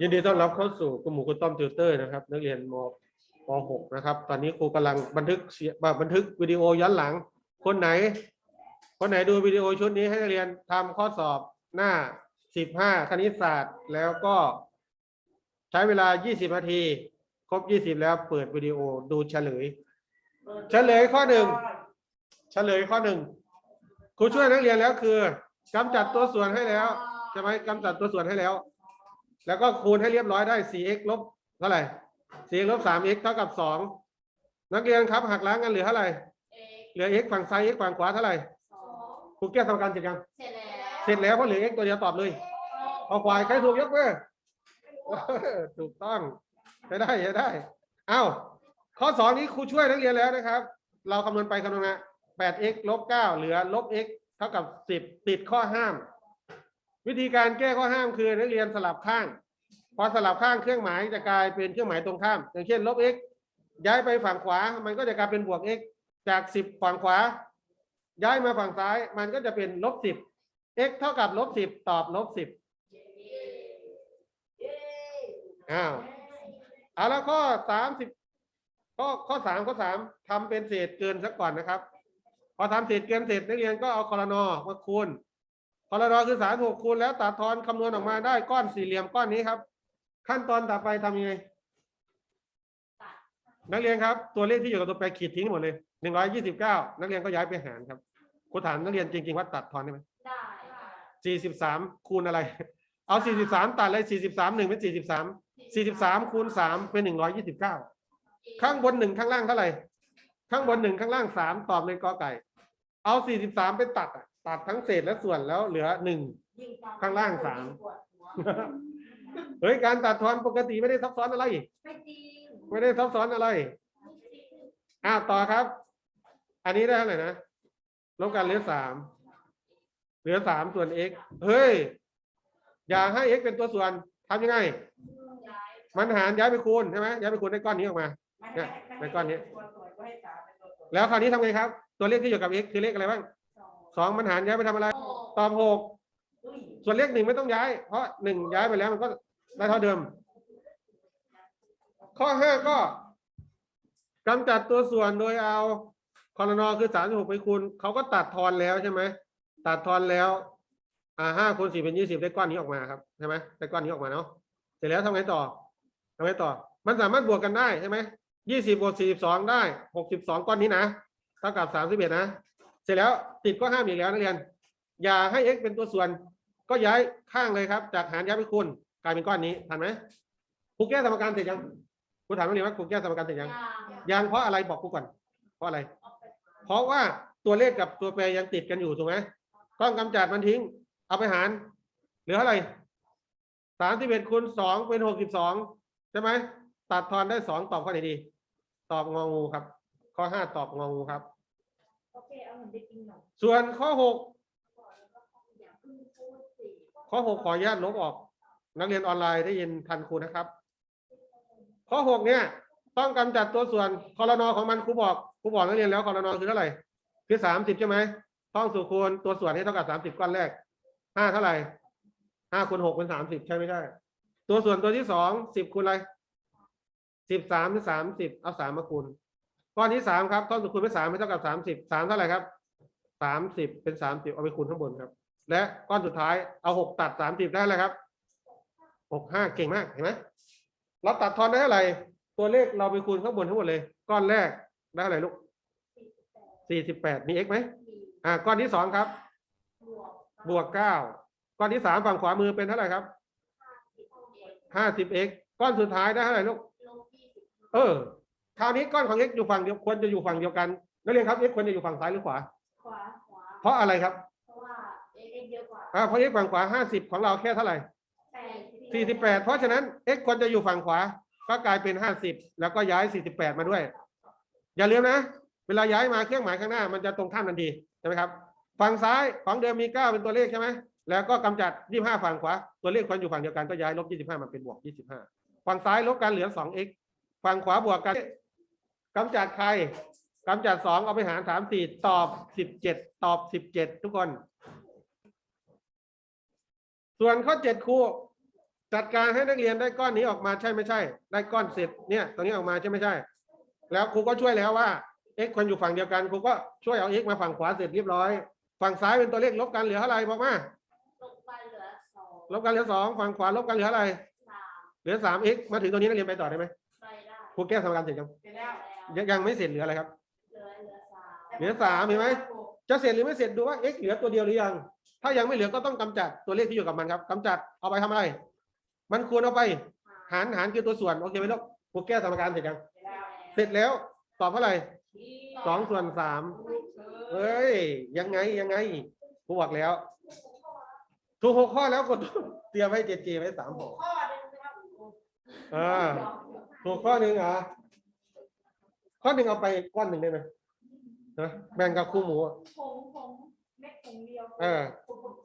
ยินดีต้อนรับเข้าสู่กลุ่มหมู่คุณต้อมติวเตอร์นะครับ นักเรียนมป .6 นะครับ ตอนนี้ครูกำลังบันทึกเสียบันทึกวิดีโอย้อนหลัง คนไหน คนไหนดูวิดีโอชุดนี้ให้นักเรียนทำข้อสอบหน้า 15 คณิตศาสตร์ แล้วก็ใช้เวลา 20 นาที ครบ 20 แล้วเปิดวิดีโอดูเฉลย เฉลยข้อหนึ่งเฉลยข้อหนึ่งครูช่วยนักเรียนแล้วคือ กำจัดตัวส่วนให้แล้วใช่ไหมกำจัดตัวส่วนให้แล้ว แล้วก็คูณให้เรียบร้อยได้ 4x ลบเท่าไหร่ 4x ลบ 3x เท่ากับ 2 นักเรียนครับหักล้างกันเหลือเท่าไหร่ เหลือ x ฝั่งซ้าย x ฝั่งขวาเท่าไหร่ครูแก้สมการเสร็จยังเสร็จแล้วเสร็จแล้วเพราะเหลือ x ตัวเดียวตอบเลยเอาควายใครถูกยกมือเออถูกต้องใช้ได้ใช้ได้ เอ้า ข้อสองนี้ครูช่วยนักเรียนแล้วนะครับ เราคำนวณไปคำนวณมา 8x ลบ 9 เหลือลบ x เท่ากับ10ติดข้อห้าม วิธีการแก้ข้อห้ามคือนักเรียนสลับข้าง พอสลับข้างเครื่องหมายจะกลายเป็นเครื่องหมายตรงข้าม อย่างเช่นลบ x ย้ายไปฝั่งขวา มันก็จะกลายเป็นบวก x จาก10ฝั่งขวา ย้ายมาฝั่งซ้าย มันก็จะเป็นลบ10 x เท่ากับลบ10ตอบลบ10อ้าวเอาแล้วข้อสามสิบข้อข้อสามข้อสามทำเป็นเศษเกินสักก่อนนะครับ พอทำเศษเกินเสร็จนักเรียนก็เอาคอรนอมาคูณคอรนอคือสามหกคูณแล้วตัดทอนคำนวณออกมาได้ก้อนสี่เหลี่ยมก้อนนี้ครับ ขั้นตอนต่อไปทำยังไงนักเรียนครับ ตัวเลขที่อยู่กับตัวแปรขีดทิ้งหมดเลยหนึ่งร้อยยี่สิบเก้านักเรียนก็ย้ายไปหารครับครูถามนักเรียนจริงๆว่าตัดทอนได้ไหมได้สี่สิบสามคูณอะไร เอาสี่สิบสามตัดเลยสี่สิบสามหนึ่งเป็นสี่สิบสามสี่สิบสามคูณสามเป็นหนึ่งร้อยยี่สิบเก้าข้างบนหนึ่งข้างล่างเท่าไหร่ ข้างบนหนึ่งข้างล่างสามตอบเลยกอไก่ เอาสี่สิบสามไปตัดอะตัดทั้งเศษและส่วนแล้วเหลือหนึ่ง ข้างล่างสาม เฮ้ยการตัดทอนปกติไม่ได้ซับซ้อนอะไร ไม่จริงไม่ได้ซับซ้อนอะไร อ่าต่อครับ อันนี้ได้เท่าไหร่นะลบกันเหลือสามเหลือสามส่วน x เฮ้ย อย่าให้ x เป็นตัวส่วนทำยังไง มันหารย้ายไปคูณใช่ไหมย้ายไปคูณได้ก้อนนี้ออกมา เนี่ยในก้อนนี้ แล้วคราวนี้ทำไงครับ ตัวเลขที่อยู่กับ x คือเลขอะไรบ้างสองสองมันหารย้ายไปทำอะไร ตอบหกส่วนเลขหนึ่งไม่ต้องย้าย เพราะหนึ่งย้ายไปแล้วมันก็ได้เท่าเดิม ข้อห้าก็กำจัดตัวส่วนโดยเอาคอรนอคือสามสิบหกไปคูณเขาก็ตัดทอนแล้วใช่ไหมตัดทอนแล้ว อ่าห้าคูณสี่เป็นยี่สิบได้ก้อนนี้ออกมาครับใช่ไหมได้ก้อนนี้ออกมาเนาะเสร็จแล้วทำไงต่อทำไงต่อ มันสามารถบวกกันได้ใช่ไหมยี่สิบบวกสี่สิบสองได้หกสิบสองก้อนนี้นะ เท่ากับสามสิบเอ็ดนะ เสร็จแล้วติดข้อห้ามอีกแล้วนักเรียน อย่าให้ x เป็นตัวส่วน ก็ย้ายข้างเลยครับ จากหารย้ายไปคูณกลายเป็นก้อนนี้ทันไหมครูแก้สมการเสร็จยังครูถามนักเรียนว่าครูแก้สมการเสร็จยังยางยังเพราะอะไรบอกครูก่อน เพราะอะไรออกไปเพราะว่าตัวเลขกับตัวแปรยังติดกันอยู่ถูกไหมต้องกำจัดมันทิ้ง เอาไปหาร เหลือเท่าไหร่สามสิบเอ็ดคูณสองเป็นหกสิบสองใช่ไหมตัดทอนได้สองตอบข้อไหนดี ตอบงองูครับ ข้อห้าตอบงองูครับ โอเคเอาเหมือนได้กินหนมส่วนข้อหกอย่าเพิ่งพูดสิข้อหกขออนุญาตลบออก นักเรียนออนไลน์ได้ยินทันครูนะครับ ข้อหกเนี่ย ต้องกำจัดตัวส่วนคอรนอของมันครูบอกครูบอกนักเรียนแล้วคอรนอคือเท่าไหร่ คือสามสิบใช่ไหมต้องสูคูณตัวส่วนให้เท่ากับสามสิบก้อนแรกห้าเท่าไหร่ห้าคูณหกเป็นสามสิบใช่ไม่ใช่ ตัวส่วนตัวที่สองสิบคูณอะไรสิบสามเป็นสามสิบเอาสามมาคูณ ก้อนที่สามครับ ต้องสูคูณเป็นสามเป็นเท่ากับสามสิบสามเท่าไหร่ครับสามสิบเป็นสามสิบเอาไปคูณข้างบนครับ และก้อนสุดท้ายเอาหกตัดสามสิบได้เลยครับหกห้าเก่งมากเห็นไหมเราตัดทอนได้เท่าไหร่ตัวเลขเราไปคูณข้างบนทั้งหมดเลย ก้อนแรกได้เท่าไหร่ลูกสี่สิบแปดมี x ไหมอ่า ก้อนที่สองครับ บวกเก้าก้อนที่สามฝั่งขวามือเป็นเท่าไหร่ครับห้าสิบเอ็ดห้าสิบ x ก้อนสุดท้ายได้เท่าไหร่ลูก เออ คราวนี้ก้อนของ x อยู่ฝั่งเดียวควรจะอยู่ฝั่งเดียวกันนักเรียนครับ x ควรจะอยู่ฝั่งซ้ายหรือขวา ขวาขวาเพราะอะไรครับเพราะว่าเอ็กเยอะกว่าอ่าเพราะ x ฝั่งขวาห้าสิบของเราแค่เท่าไหร่แปดสี่สิบแปดเพราะฉะนั้น x ควรจะอยู่ฝั่งขวา ก็กลายเป็นห้าสิบแล้วก็ย้ายสี่สิบแปดมาด้วย อย่าลืมนะ เวลาย้ายมาเครื่องหมายข้างหน้า มันจะตรงข้ามทันทีใช่ไหมครับฝั่งซ้ายของเดิมมีเก้าเป็นตัวเลขใช่ไหมแล้วก็กำจัดยี่ห้าฝั่งขวา ตัวเลขควรอยู่ฝั่งเดียวกันก็ย้ายลบยี่สิบห้ามาเป็นบวกยี่สิบห้าฝั่งซ้ายลบกันเหลือสอง x ฝั่งขวาบวกกัน กำจัดใครกำจัดสองเอาไปหารสามสี่ตอบสิบเจ็ดตอบสิบเจ็ดทุกคน ส่วนข้อเจ็ดครูจัดการให้นักเรียนได้ก้อนนี้ออกมาใช่ไม่ใช่ ได้ก้อนเสร็จเนี่ยตรงนี้ออกมาใช่ไม่ใช่ แล้วครูก็ช่วยแล้วว่า x ควรอยู่ฝั่งเดียวกันครูก็ช่วยเอา x มาฝั่งขวาเสร็จเรียบร้อย ฝั่งซ้ายเป็นตัวเลขลบกันเหลือเท่าไหร่บอกมาลบไปเหลือสองลบกันเหลือสองฝั่งขวาลบกันเหลืออะไรสามเหลือสาม x มาถึงตัวนี้นักเรียนไปต่อได้ไหมไปได้ครูแก้สมการเสร็จยังไปแล้ว ยังยังไม่เสร็จเหลืออะไรครับเหลือเหลือสามเหลือสามเห็นไหม จะเสร็จหรือไม่เสร็จดูว่า x เหลือตัวเดียวหรือยัง ถ้ายังไม่เหลือก็ต้องกำจัดตัวเลขที่อยู่กับมันครับกำจัดเอาไปทำอะไร มันควรเอาไป หารหารคือตัวส่วนโอเคไหมลูกครูแก้สมการเสร็จยังไปแล้วเสร็จแล้วตอบเท่าไหร่สองส่วนสามเออเอ้ย ยังไงยังไงครูบอกแล้ว ถูกหกข้อแล้วกดเตรียมไว้เจเจไว้สามหกข้อหนึ่งนะครับอ่าถูกข้อหนึ่งเหรอ ข้อหนึ่งเอาไปก้อนหนึ่งได้ไหมนะแบ่งกับครูหมูผงผงเม็ดผงเดียวเออ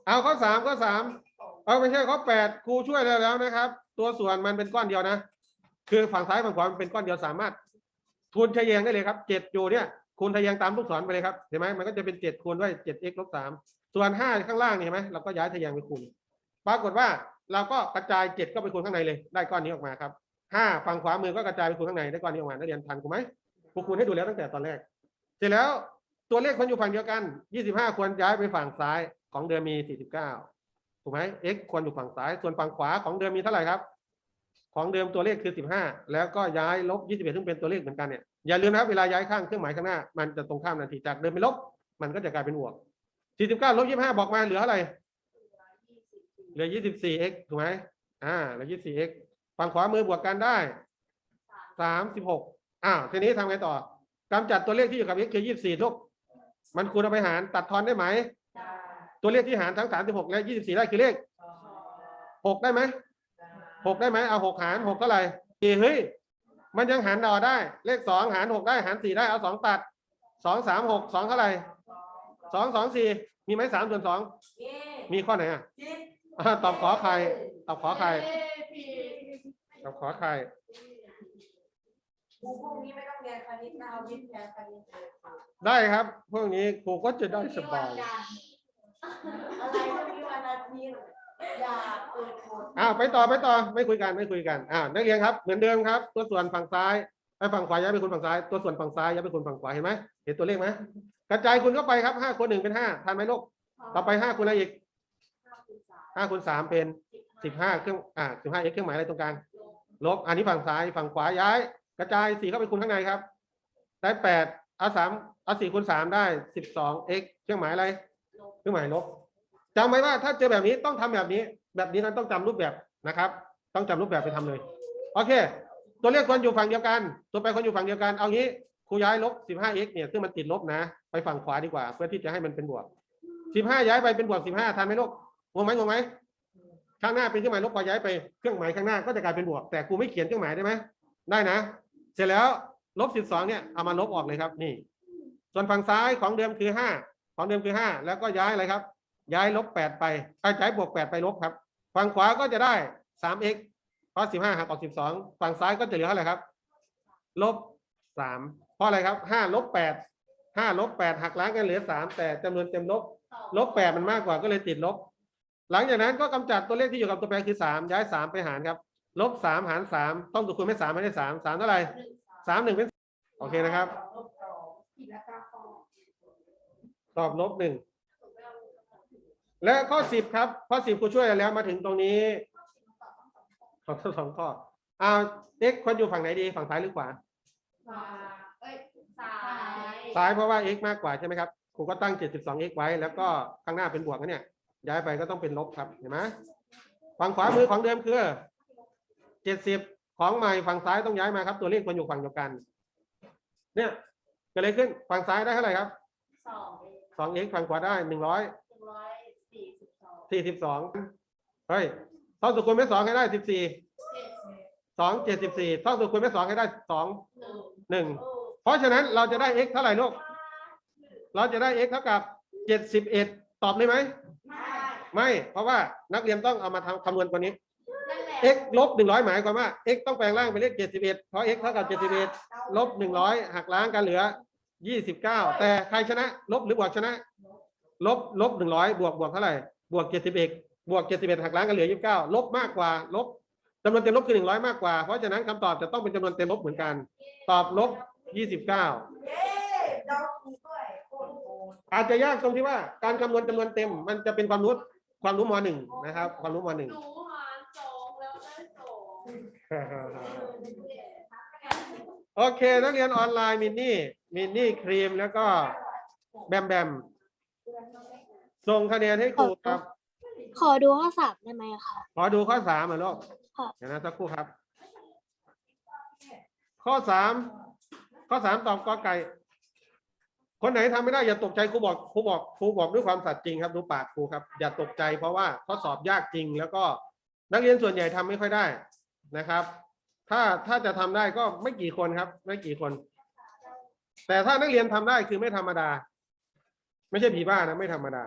เอาข้อสามข้อสามเอาไม่ใช่ข้อแปดครูช่วยแล้วแล้วนะครับ ตัวส่วนมันเป็นก้อนเดียวนะ คือฝั่งซ้ายฝั่งขวามันเป็นก้อนเดียวสามารถคูณทะแยงได้เลยครับเจ็ดอยู่เนี่ยคูณทะแยงตามลูกศรไปเลยครับเห็นไหมมันก็จะเป็นเจ็ดคูณด้วยเจ็ด x ลบสามส่วนห้าข้างล่างนี่เห็นไหมเราก็ย้ายทะแยงไปคูณปรากฏว่าเราก็กระจายเจ็ดก็ไปคูณข้างในเลย ได้ก้อนนี้ออกมาครับห้าฝั่งขวามือก็กระจายไปคูณข้างในได้ก้อนนี้ออกมานักเรียนทันกูไหม ครูคูณให้ดูแล้วตั้งแต่ตอนแรก เสร็จแล้วตัวเลขควรอยู่ฝั่งเดียวกัน 25 ควรย้ายไปฝั่งซ้ายของเดิมมี 49 ถูกไหม x ควรอยู่ฝั่งซ้าย ส่วนฝั่งขวาของเดิมมีเท่าไหร่ครับ ของเดิมตัวเลขคือ 15 แล้วก็ย้ายลบ 21 ซึ่งเป็นตัวเลขเหมือนกันเนี่ย อย่าลืมนะครับเวลาย้ายข้างเครื่องหมายข้างหน้า มันจะตรงข้ามทันที จากเดิมเป็นลบ มันก็จะกลายเป็นบวก 49 ลบ 25 บอกมาเหลือเท่าไร เหลือ 24x ถูกไหมอ่า เหลือ 24x ฝั่งขวามือบวกกันได้ 36 อ้าวทีนี้ทำไงต่อกำจัดตัวเลขที่อยู่กับ x คือ24ทุก มันคูณเอาไปหารตัดทอนได้ไหม ตัวเลขที่หารทั้ง36และ24ได้คือเลข6ได้ไหม6ได้ไหมเอา6หาร6เท่าไหร่สี่เฮ้ยมันยังหารต่อได้ เลข2หาร6ได้หาร4ได้เอา2ตัด2 3 6 2เท่าไหร่2 2 4มีไหม3ส่วนเย้2มีข้อไหนอะจิตอ่าตอบขอใครตอบขอใครเอ้ยผิดตอบขอใครครู พรุ่งนี้ไม่ต้องเรียนคณิตนะเอาวิทย์แทนคณิตเลยค่ะได้ครับ พวกนี้ครูก็จะได้สบายอะไรพรุ่งนี้วันอาทิตย์อย่าเปิดโหมดอ้าวไปต่อไปต่อไม่คุยกันไม่คุยกันอ้าวนักเรียนครับเหมือนเดิมครับ ตัวส่วนฝั่งซ้ายไอ้ฝั่งขวาย้ายไปคูณฝั่งซ้ายตัวส่วนฝั่งซ้ายย้ายไปคูณฝั่งขวาเห็นไหมเห็นตัวเลขไหมกระจายคูณเข้าไปครับห้าคูณหนึ่งเป็นห้าทันไหมลูกต่อไปห้าคูณอะไรอีกห้าคูณสามเป็นสิบห้าเครื่องอ่าสิบห้าเอ็กเครื่องหมายอะไรตรงกลางลบอันนี้ฝั่งซ้ายฝั่งขวาย้าย กระจายสี่เข้าไปคูณข้างในครับ ได้แปดเอาสามเอาสี่คูณสามได้สิบสองเอ็กเครื่องหมายอะไร เครื่องหมายลบจำไว้ว่าถ้าเจอแบบนี้ต้องทำแบบนี้ แบบนี้นั้นต้องจำรูปแบบนะครับ ต้องจำรูปแบบไปทำเลย โอเค ตัวเลขควรอยู่ฝั่งเดียวกัน ตัวแปรควรอยู่ฝั่งเดียวกัน เอางี้ครูย้ายลบ 15x เนี่ยซึ่งมันติดลบนะ ไปฝั่งขวาดีกว่า เพื่อที่จะให้มันเป็นบวก 15 ย้ายไปเป็นบวก 15ทันไหมลูกงงไหมงงไหมข้างหน้าเป็นเครื่องหมายลบพอย้ายไปเครื่องหมายข้างหน้าก็จะกลายเป็นบวก แต่ครูไม่เขียนเครื่องหมายได้ไหมได้นะ เสร็จแล้วลบ12เนี่ยเอามาลบออกเลยครับ นี่ ส่วนฝั่งซ้ายของเดิมคือ5ของเดิมคือ5แล้วก็ย้ายอะไรครับ ย้ายลบ8ไปเอ้ยย้ายบวก8ไปลบครับฝั่งขวาก็จะได้ 3x เพราะ15หักออก12ฝั่งซ้ายก็จะเหลือเท่าไหร่ครับ ลบ3เพราะอะไรครับ5ลบ8 5ลบ8หักล้างกันเหลือ3แต่จำนวนเต็มลบ ลบ8มันมากกว่าก็เลยติดลบ หลังจากนั้นก็กำจัดตัวเลขที่อยู่กับตัวแปรคือ3ย้าย3ไปหารครับ ลบ3หาร3ต้องตัวคูณไม่3ไม่ได้3 3เท่าไหร่3 1เป็นโอเคนะครับลบสองผิดแล้วก็ข้อตอบลบ1และข้อ10ครับ ข้อ10ครูช่วยแล้วมาถึงตรงนี้ขอสองข้ออ่า x ควรอยู่ฝั่งไหนดีฝั่งซ้ายหรือขวาขวาเอ้ยซ้ายซ้ายเพราะว่า x มากกว่าใช่ไหมครับครูก็ตั้ง 72x ไว้ แล้วก็ข้างหน้าเป็นบวกนะเนี่ยย้ายไปก็ต้องเป็นลบครับเห็นไหมฝั่งขวามือของเดิมคือ 70ของใหม่ฝั่งซ้ายต้องย้ายมาครับ ตัวเลขควรอยู่ฝั่งเดียวกัน เนี่ยเกิดอะไรขึ้นฝั่งซ้ายได้เท่าไหร่ครับสอง 2x ฝั่งขวาได้100หนึ่งร้อยสี่สิบสอง42เฮ้ยท่องสุดคูณไม่สองให้ได้14เจ็ดสิบ2 74ท่องสุดคูณไม่สองให้ได้หนึ่ง2 1เพราะฉะนั้นเราจะได้ x เท่าไหร่ลูกเราจะได้ x เท่ากับ71ตอบเลยไหม ไม่ ไม่ เพราะว่านักเรียนต้องเอามาทำคำนวณตัวนี้ นั่นแหละ x ลบ100หมายความว่า x ต้องแปลงร่างเป็นเลข71เอ็ดเพราะ x เท่ากับ71ลบ100หักล้างกันเหลือ29แต่ใครชนะ ลบหรือบวกชนะ ลบลบ100บวกบวกเท่าไหร่บวก71บเอ็ดบวกเจ็ดสิบเอ็ดหักล้างกันเหลือยี่สิบเก้าลบมากกว่า ลบจำนวนเต็มลบคือหนึ่งร้อยมากกว่าเพราะฉะนั้นคำตอบจะต้องเป็นจำนวนเต็มลบเหมือนกัน ตอบลบยี่สิบเก้าเย้เดาถูกด้วยโอ้โหอาจจะยากตรงที่ว่าการคำนวณจำนวนเต็มมันจะเป็นความรู้ความรู้มหนึ่งนะครับ ความรู้มหนึ่ง โอเค นักเรียนออนไลน์มินนี่มินนี่ครีมแล้วก็แบมแบมส่งคะแนนให้ครูครับ ขอดูข้อสามได้ไหมคะขอดูข้อสามเหรอลูกค่ะเดี๋ยวนะสักครู่ครับ ข้อสามข้อสามตอบกอไก่ คนไหนทำไม่ได้อย่าตกใจครูบอกครูบอกครูบอกด้วยความสัตย์จริงครับดูปากครูครับ อย่าตกใจเพราะว่าข้อสอบยากจริง แล้วก็นักเรียนส่วนใหญ่ทำไม่ค่อยได้ นะครับ ถ้าถ้าจะทำได้ก็ไม่กี่คนครับ ไม่กี่คน แต่ถ้านักเรียนทำได้คือไม่ธรรมดา ไม่ใช่ผีบ้านะไม่ธรรมดา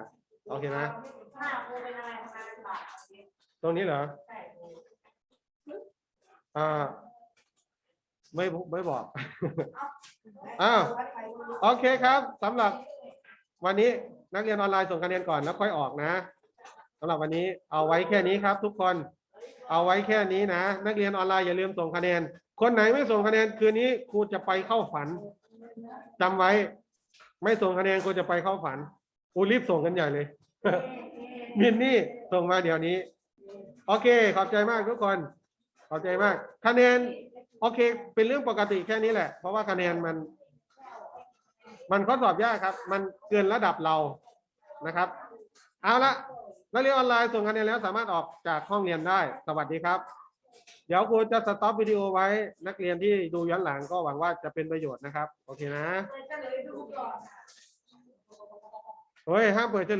โอเคนะหมตรงนี้เหรออ่าไม่ไม่บอกอ้าวโอเคครับสำหรับวันนี้นักเรียนออนไลน์ส่งคะแนนก่อนแล้วค่อยออกนะสำหรับวันนี้เอาไว้แค่นี้ครับทุกคน เอาไว้แค่นี้นะ นักเรียนออนไลน์อย่าลืมส่งคะแนน คนไหนไม่ส่งคะแนนคืนนี้ครูจะไปเข้าฝันจำไว้ ไม่ส่งคะแนนครูจะไปเข้าฝันอูรีบส่งกันใหญ่เลยมินนี่ส่งมาเดี๋ยวนี้ โอเค ขอบใจมากทุกคน ขอบใจมาก คะแนน โอเค เป็นเรื่องปกติแค่นี้แหละ เพราะว่าคะแนนมัน มันข้อสอบยากครับ มันเกินระดับเรานะครับ เอาละ นักเรียนออนไลน์ส่งคะแนนแล้วสามารถออกจากห้องเรียนได้ สวัสดีครับ เดี๋ยวครูจะสต็อปวิดีโอไว้ นักเรียนที่ดูย้อนหลังก็หวังว่าจะเป็นประโยชน์นะครับ โอเคนะก็เลยดูก่อนเฮ้ยห้ามเปิดเฉลย